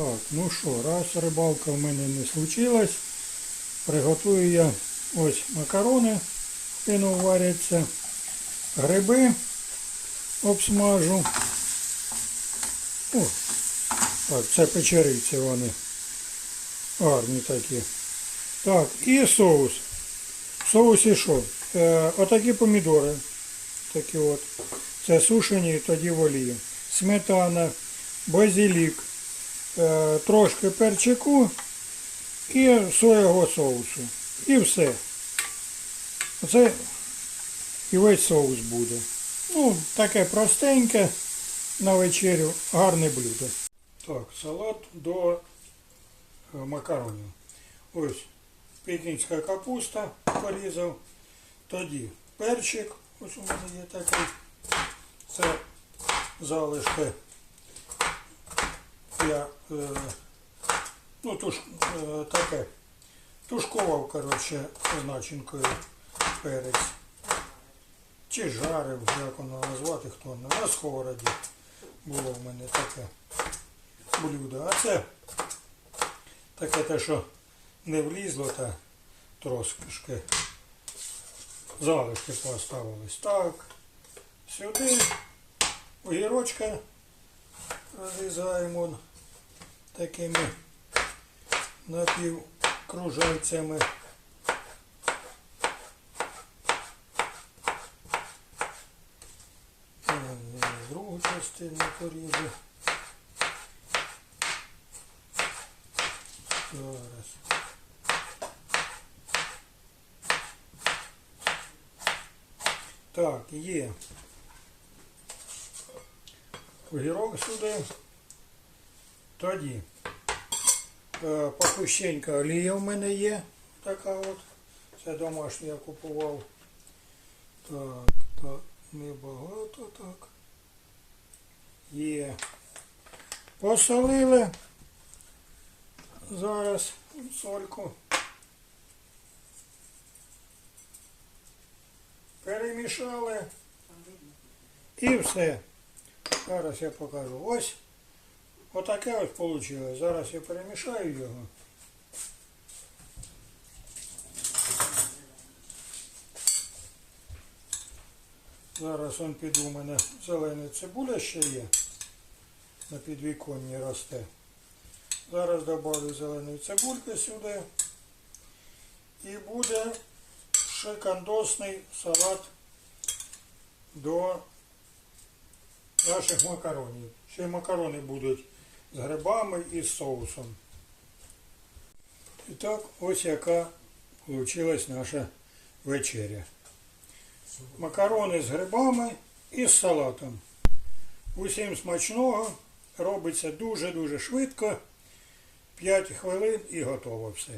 Так, ну що, раз рибалка в мене не случилась, приготую я ось макарони, піну варяться, гриби обсмажу. О, так, це печериці вони. Гарні такі. Так, і соус. В соусі що? Е, отакі помідори. Такі от. Це сушені тоді в. Сметана, базилік, трошки перчику і соєвого соусу. І все. Це і весь соус буде. Ну, таке простеньке на вечерю, гарне блюдо. Так, салат до е, макаронів. Ось пекінська капуста порізав. Тоді перчик, ось у мене є такий. Це залишки. Я е, ну, туш, е, таке, тушкував, коротше, начинкою перець. Чи жарив, як воно назвати, хто не на сковороді було в мене таке блюдо. А це таке те, що не влізло, та трошки залишки поставились. Так, сюди огірочка розрізаємо такими напівкружальцями. Е, Другу частину поріжу. Зараз. Так, є. Огірок сюди. Тоді. Е, Пахущенька олія в мене є. Така от. Це домашня я купував. Так, так, небагато так. Є. Посолили. Зараз сольку. Перемішали. І все. Зараз я покажу. Ось. Отаке ось вийшло. Зараз я перемішаю його. Зараз он піду, у мене зелена цибуля ще є. На підвіконні росте. Зараз добавлю зеленої цибульки сюди. І буде шикандосний салат до наших макаронів. Ще й макарони будуть з грибами і з соусом. І так, ось яка вийшла наша вечеря. Макарони з грибами і з салатом. Усім смачного. Робиться дуже-дуже швидко. 5 хвилин і готово все.